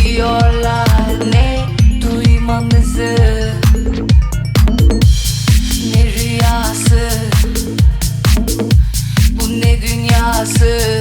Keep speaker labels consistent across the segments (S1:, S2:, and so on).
S1: istiyorlar ne duymamızı ne rüyası bu ne dünyası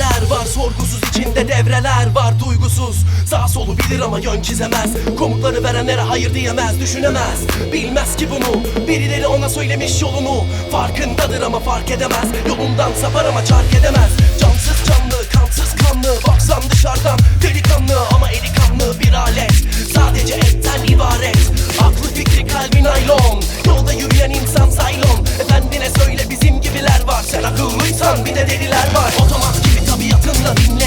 S2: Makineler var? Sorgusuz içinde devreler var duygusuz. Sağ solu bilir ama yön çizemez. Komutları verenlere hayır diyemez düşünemez. Bilmez ki bunu. Birileri ona söylemiş yolunu Farkındadır ama fark edemez. Yolundan sapar ama çark edemez. Cansız canlı kansız kanlı. Baksan dışarıdan delikanlı ama eli kanlı bir alet. Sadece etten ibaret. Aklı fikri kalbi naylon. Yolda yürüyen insan saylon. Efendine söyle bizim gibiler var. Sen akıllıysan bir de deliler var. Otomat Nothing